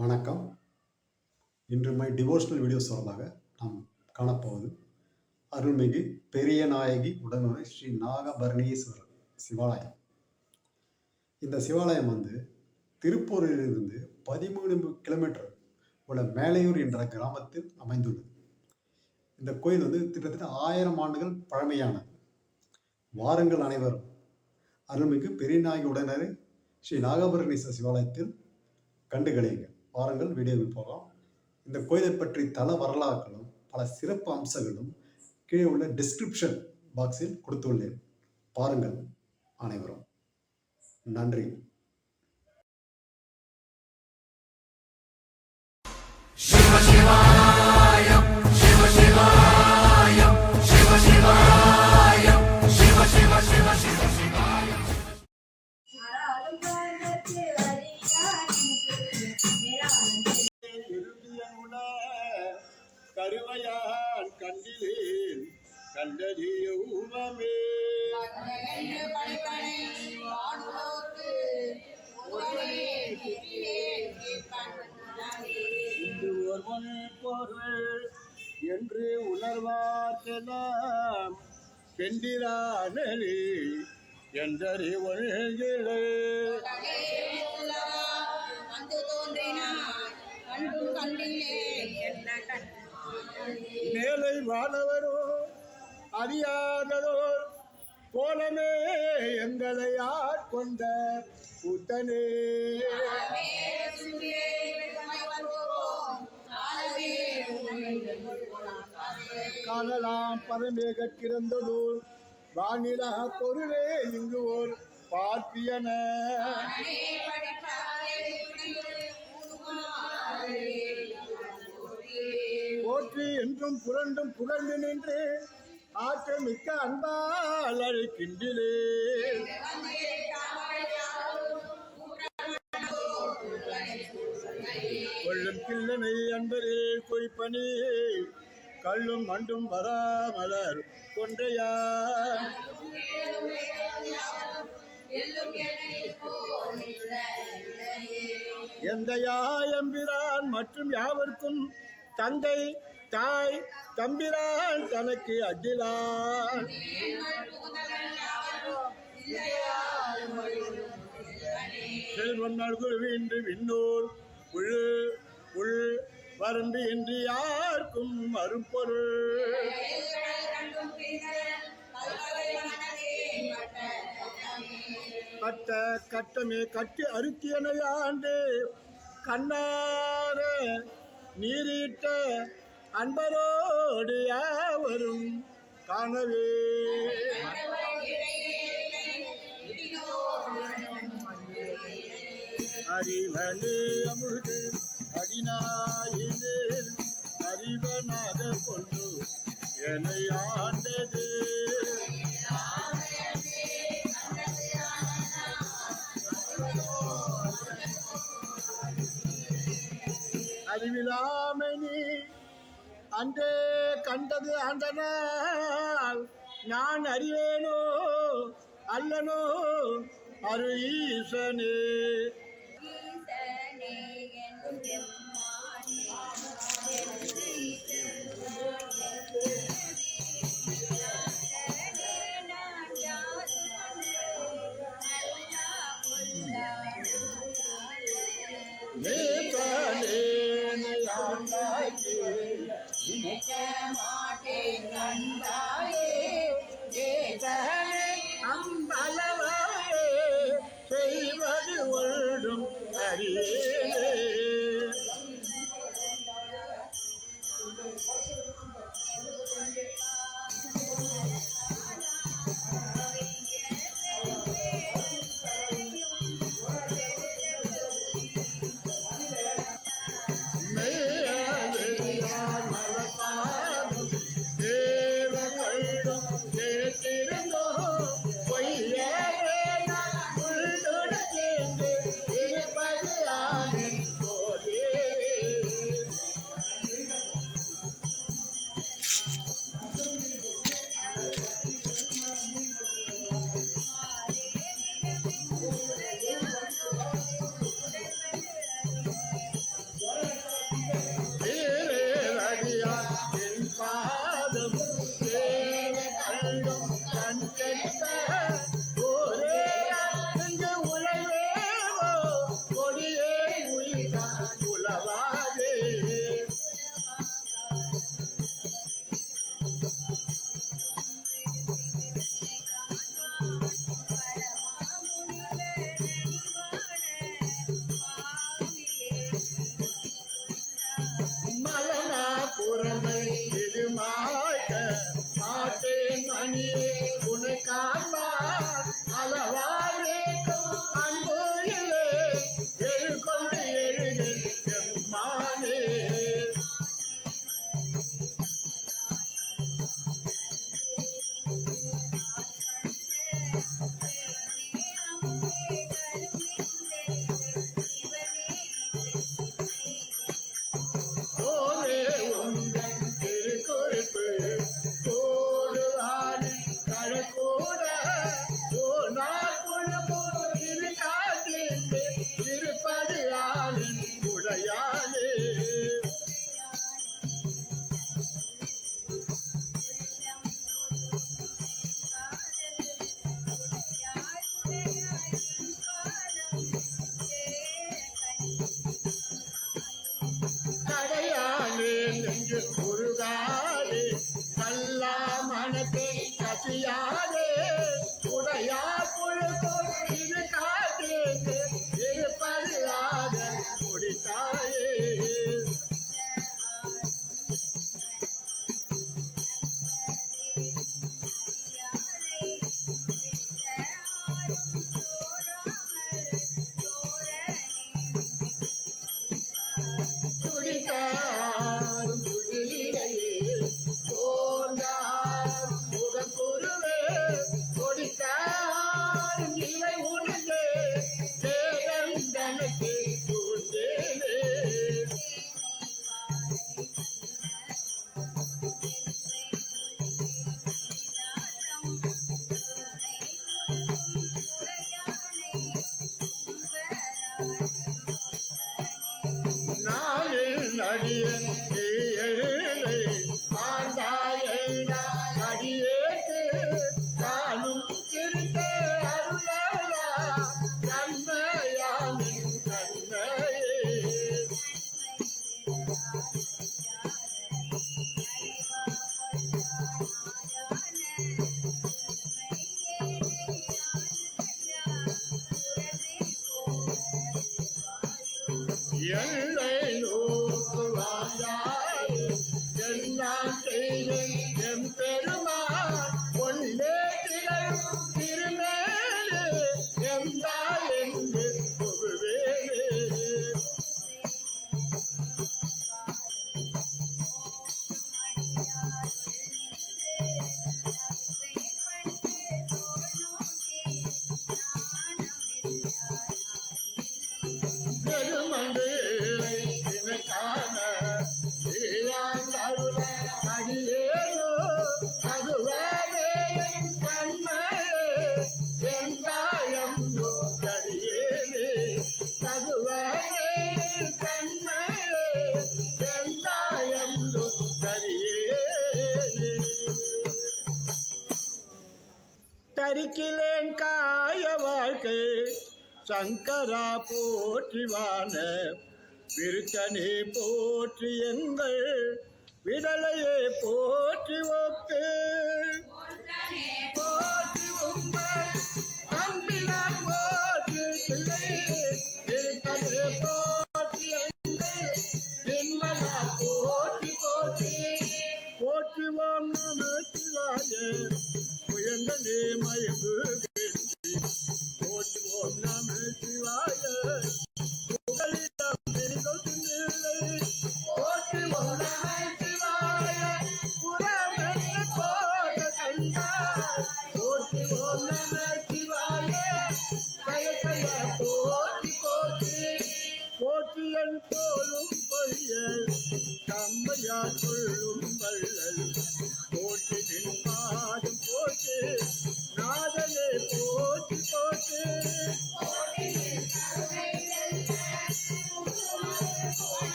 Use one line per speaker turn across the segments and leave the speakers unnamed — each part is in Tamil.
வணக்கம். இன்று மை டிவோஷனல் வீடியோ சார்பாக நாம் காணப்போவது அருள்மிகு பெரிய நாயகி உடனுரை ஸ்ரீ நாகபரணீஸ்வரர் சிவாலயம். இந்த சிவாலயம் வந்து திருப்பூரிலிருந்து பதிமூணு கிலோமீட்டர் உள்ள மேலையூர் என்ற கிராமத்தில் அமைந்துள்ளது. இந்த கோயில் வந்து கிட்டத்தட்ட ஆயிரம் ஆண்டுகள் பழமையானது. வாருங்கள் அனைவரும். அருள்மிகு பெரியநாயகி உடனரை ஸ்ரீ நாகபரணீஸ்வரர் சிவாலயத்தில் கண்டுகளியுங்கள். வாருங்கள் வீடியோவில் போகலாம். இந்த கோயிலை பற்றி தல வரலாறுகளும் பல சிறப்பு அம்சங்களும் கீழே உள்ள டிஸ்கிரிப்ஷன் பாக்ஸில் கொடுத்துள்ளேன். பாருங்கள் அனைவரும். நன்றி.
கண்டறிய ஊமமே இன்று ஒருவன் பொருள் என்று உணர்வார்க்கலாம் பெண்டிரானே என்றறி மேலை வானவரோ அறியாததோர் கோலமே எங்களை ஆட்கொண்ட புத்தனே. காணலாம் பரமேக கிறந்ததோர் வானிலா பொருளே இங்கு ஓர் பார்ப்பியன போற்றி என்றும் புரண்டும் புகழ்ந்து நின்று. ஆற்றல் மிக்க அன்பால் அழைக்கின்றே கொள்ளும் கிள்ளனை அன்பரே பொய்ப்பனி கள்ளும் மண்டும் வராமலர் கொன்றையார். எந்த யாயம்பிரான் மற்றும் யாவர்க்கும் தந்தை தாய் தம்பிரான் தனக்கு அகிலான் செல்வம் நல்குவின்று விண்ணோர் உழு உள் வரம்பு என்று யாருக்கும் மறுப்பொருள் கட்ட கட்டமே கட்டி அறுத்தியனையாண்டு கண்ணார நீரிட்ட அன்பரோடு யாவரும் காணவே. அறிவனு அமுது அடினாயினே அறிவனாக கொண்டு என்னை ஆண்டது. அறிவிலாமணி நீ அன்றே கண்டது ஆண்டனால் நான் அறிவேனோ அல்லனோ அரு ஈசனே Yeah. சங்கரா போற்றிவான விருக்கனே போற்றி எங்கள் விடலையே போற்றி ஒப்பு. போற்றி உங்கள் அன்பினால் போற்றி உயர்ந்த நேமயங்கு போற்றுவோம் நாம் சிவாய போற்றியன் போலும் தம்மையா சொல்லும்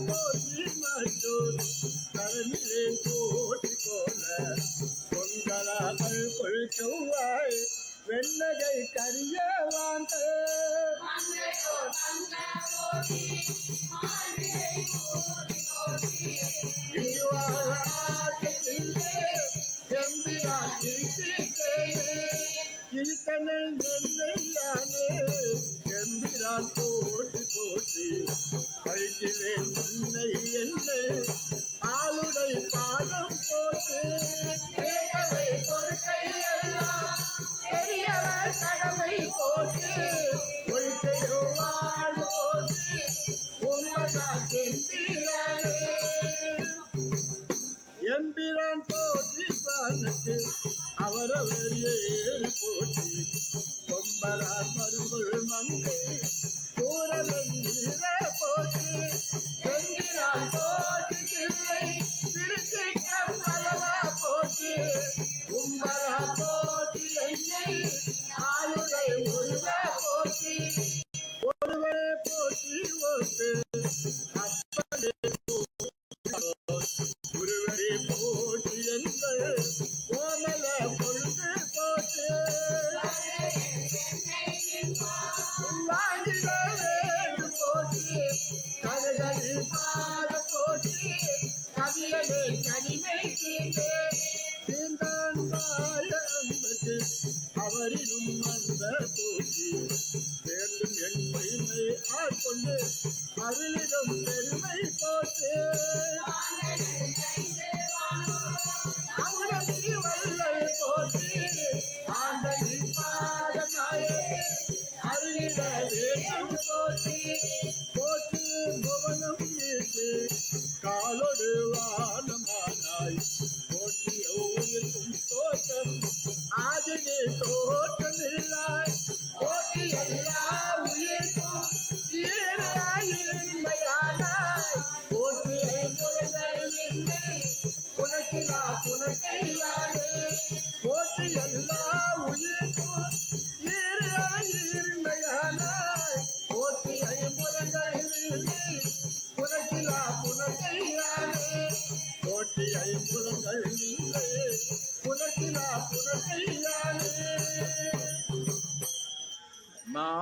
போற்றி மற்றொரு கடனிலே போற்றி போல. பொங்கலாமல் கொள் செவ்வாய் வெண்ணகை கரிய வாழ்ந்த போற்றி கொம்பரார் மருங்குள் மங்கை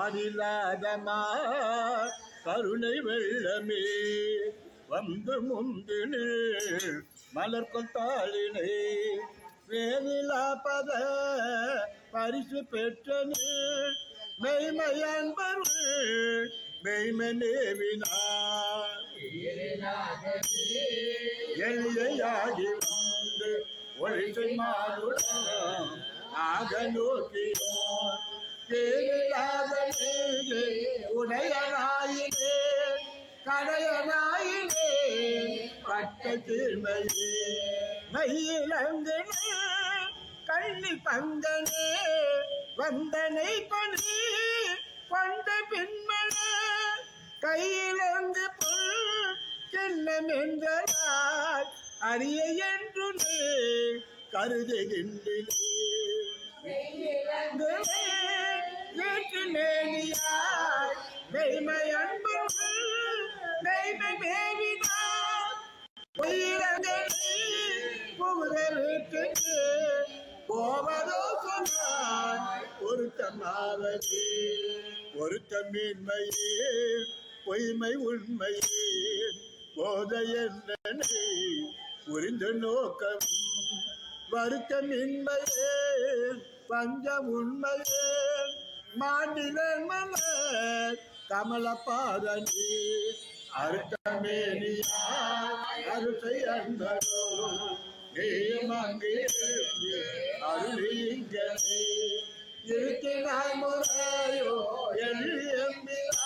மாறிலாதமா கருணை வெள்ளமே. வந்து முந்தினு மலர் தாளினை. வேலிலா பத பரிசு பெற்றனு. மெய்மையன்பர்கள் மெய்மனேவினார் எளியாகி வந்து ஒழிசை மாறுடன் ஆக நோக்கியோ கேளாத உடையனாயினே கடையனாயினே பட்ட தீர்மையே மையிலங்கனே கள்ளி பங்கனே வந்தனை பணி கொண்ட பின்மனே கையிலங்கு புல் கிண்ணம் என்றால் அரிய என்று நீ கருதுகின்றே ஏற்று மேனியாய் மெய்மை அன்பு மெய்மை மேவினார் உயிரங்கனே புகுத வீட்டுக்கு போவதோ சொன்னாய் பொருத்தமாவது. பொருத்தமின்மையே பொய்மை உண்மையே போதை என்னை புரிந்து நோக்கம் வருத்தமின்மையே பஞ்சம் உண்மையே மாண்டிலன் மலர் கமலப்பாதனி அருத்தமேனியா அருசை அன்பரோ நீயமங்கே அருளிங்கனே. இருக்கிறாய் முறையோ எம்பிரான்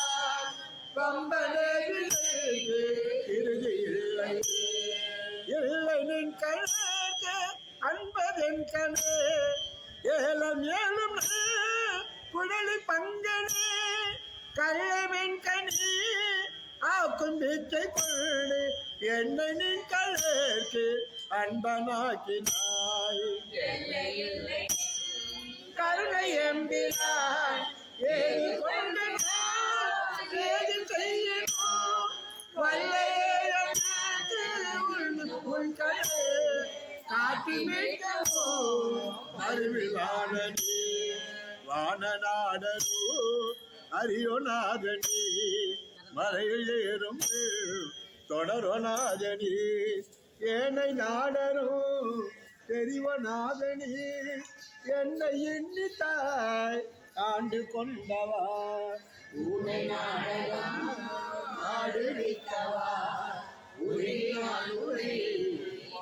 நம்பிக்கை கொள்ளு என்னை நின் கழற்கு அன்பனாக்கினாய். கருணை எம்பினாய் ஏறி கொண்டு நான் ஏது செய்யணும் வல்லையே உன் வானநாடனோ மலையில் ஏறும் தொடர்வநாதனி ஏனை நாடரும் தெரிவநாதனி. என்னை எண்ணி தாய் ஆண்டு கொண்டவா. உன்னை நாடகம் ஆடுவித்தவா. உரியான் உரி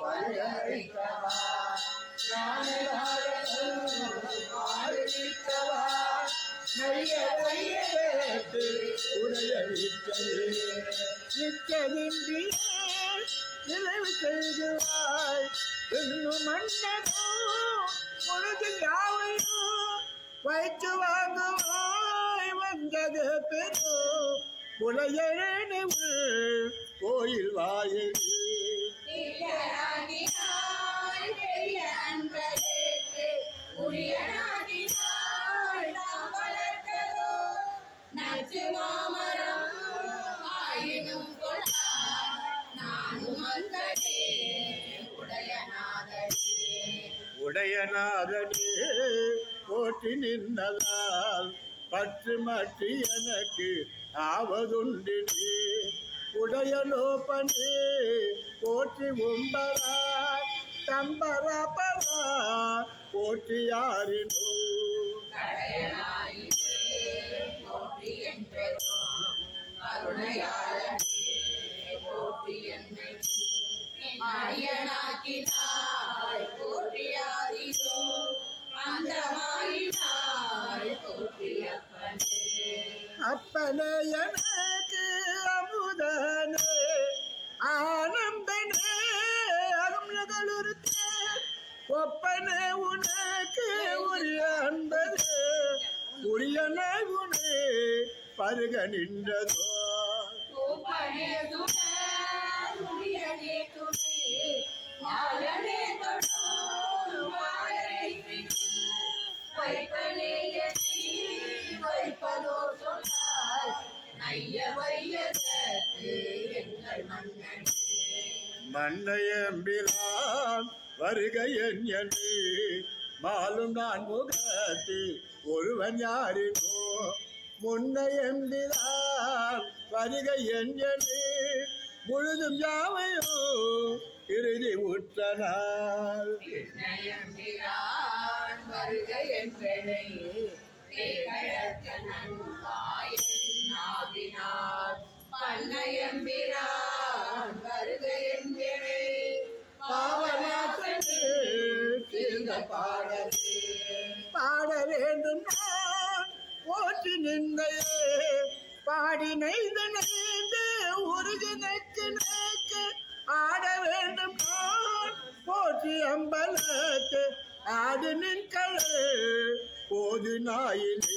பலரித்தவா ஆடுவித்தவா. நைய நினைவு செய்கிறாய் இன்னும் மன்னனோ உனது யாவையும் வைத்து வாங்குவாய். வந்தது பெரு புலையழனிவு கோயில் வாயில்.
திகழாகினாள் நச்சு உடையநாதனே
போற்றி நின்றதால் பற்று மற்றி எனக்கு ஆவதுண்டினே. உடையலோபனே போற்றி உம்பரார் தம்பரபரா போற்றி யாரினோ
கருணையாளனே போற்றி என்னை அடியனாக்கினாய் போற்றியாதிசோ அந்தமாயினாய் போற்றியப்பனே
அப்பனே எனக்கு அமுதனே ஆனந்தனே அருள்களுருத்தே ஒப்பனே உனக்கு உரிய அன்பனே உரியனே உனே பருக நின்றதோ. மன்னையம்பிலான் வருக என்று மாலும் நான் முகத்து ஒருவன் யாரினோ முன்னையம்பிலான் வருக என் என்று முழுதும் யாவையோ இறுதி உற்றனால்
பன்னயம்பிரான்
ஆடி நெய்து நெய்து உருகி நெக்கு நெக்கு ஆட வேண்டும் நான். போற்றி அம்பலத்து ஆடு நின்களே போது நாயினே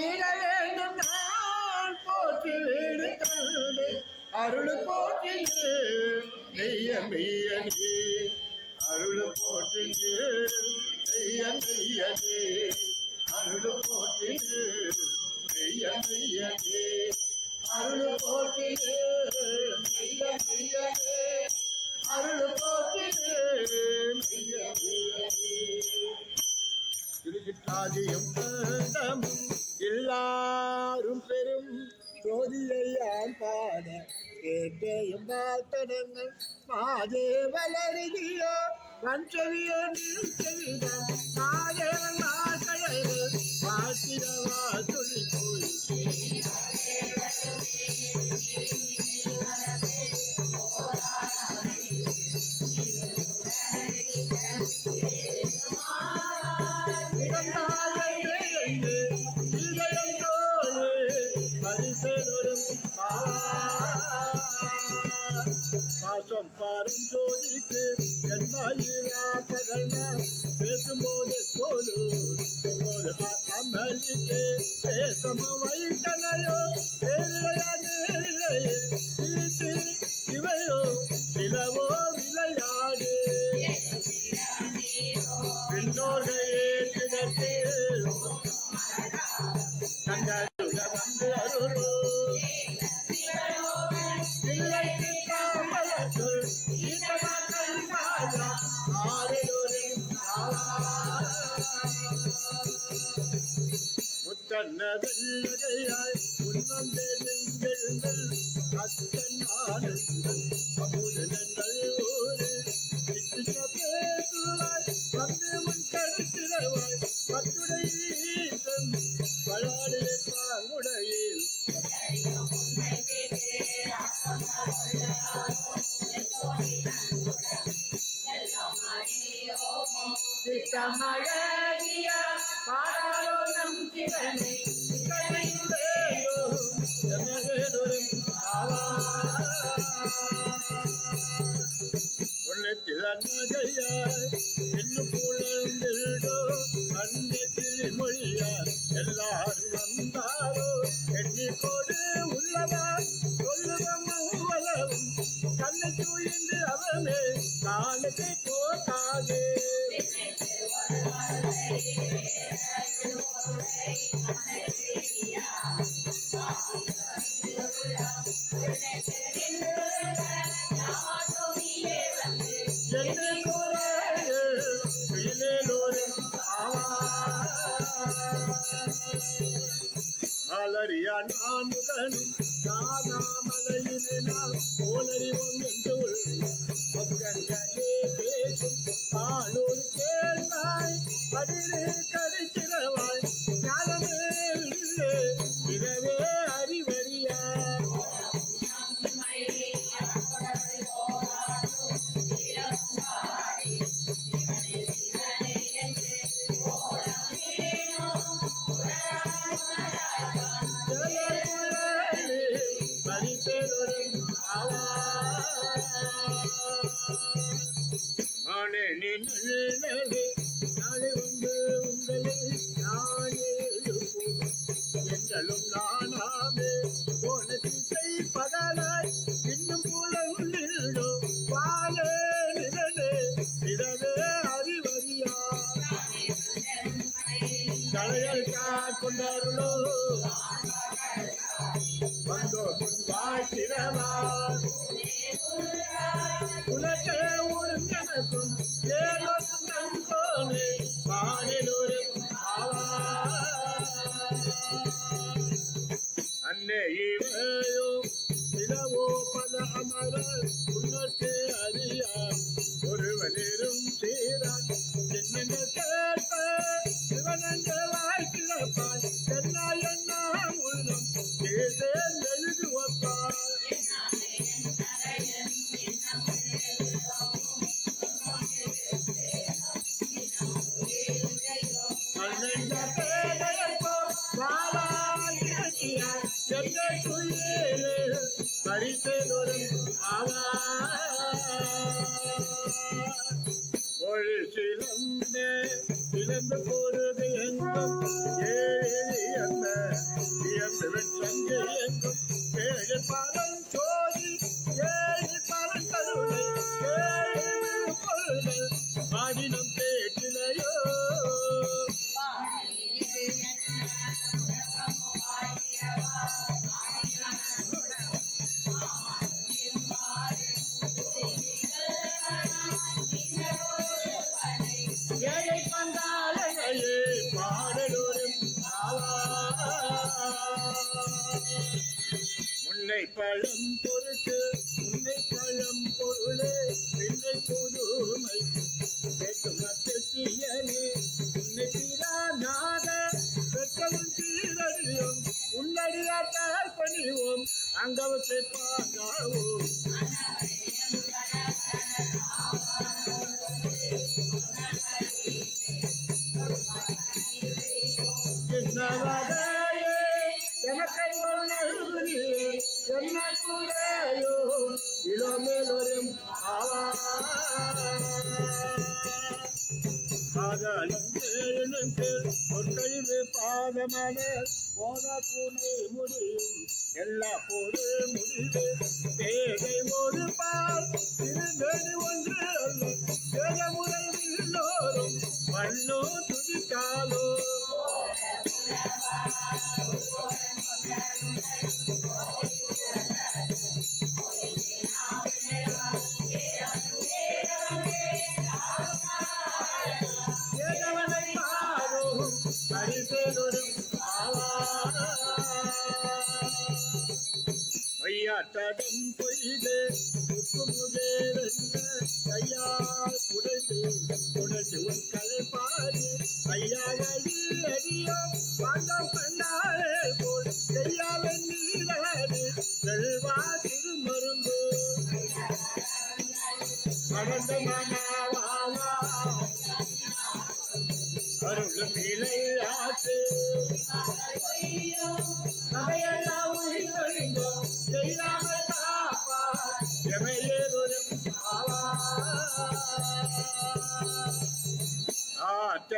வீட வேண்டும் நான் போற்றி வீடு தந்து அருள் போற்றி மெய்ய
அருள் போற்றி மெய்ய அருள் போற்றி மெய்ய அருள் போற்றி மெய்ய அருள் போற்றி மெய்ய மெய்யனே திருச்சிட்டாதியும் எல்லாரும் பெரும் ஜோதியையான் பாட கேட்டேயும் கேட்டையும் மாதே மாதேவலருதியோ வஞ்சவியோ நீ நிறுத்தவிதோ மாதேவன் வாசையில் வாழ்த்திடவா. പറുംജോലിക്ക് ജന്മയിലാകരണ പേസുമോലെ തോലു അമലിക്ക് സമവൈ அலறியா நான் முதன் நானா நானாமே போன திசை பகலாய் Calendar பிள்ளை பழம் பொருட்டு பிள்ளை பழம் பொருளே பிள்ளை புதுமை. கேட்கும் அத்தியனே உன்னை தீரானாக பெற்றவும் தீரடியும் உள்ளடியாட்டால் பணிவோம் அங்கவற்றை பார்க்காவோம். Nada. மோதமான மோத பூனை முடியும். எல்லா போது முடிவு தேவை ஒரு பால். திருந்தது ஒன்று அல்ல ஜெகமுறை எல்லோரும் மண்ணோ துடித்தாலோ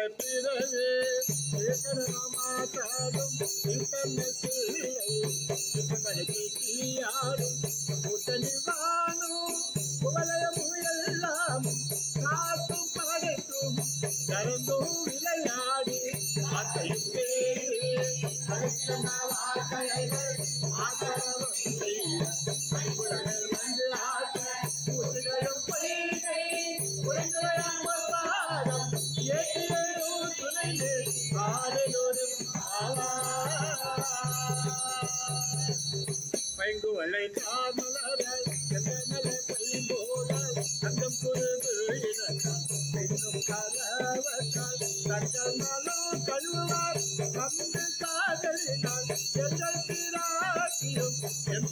ஆற்ற பிறகு மாற்றாடும் யாரும் கழுவார் வந்து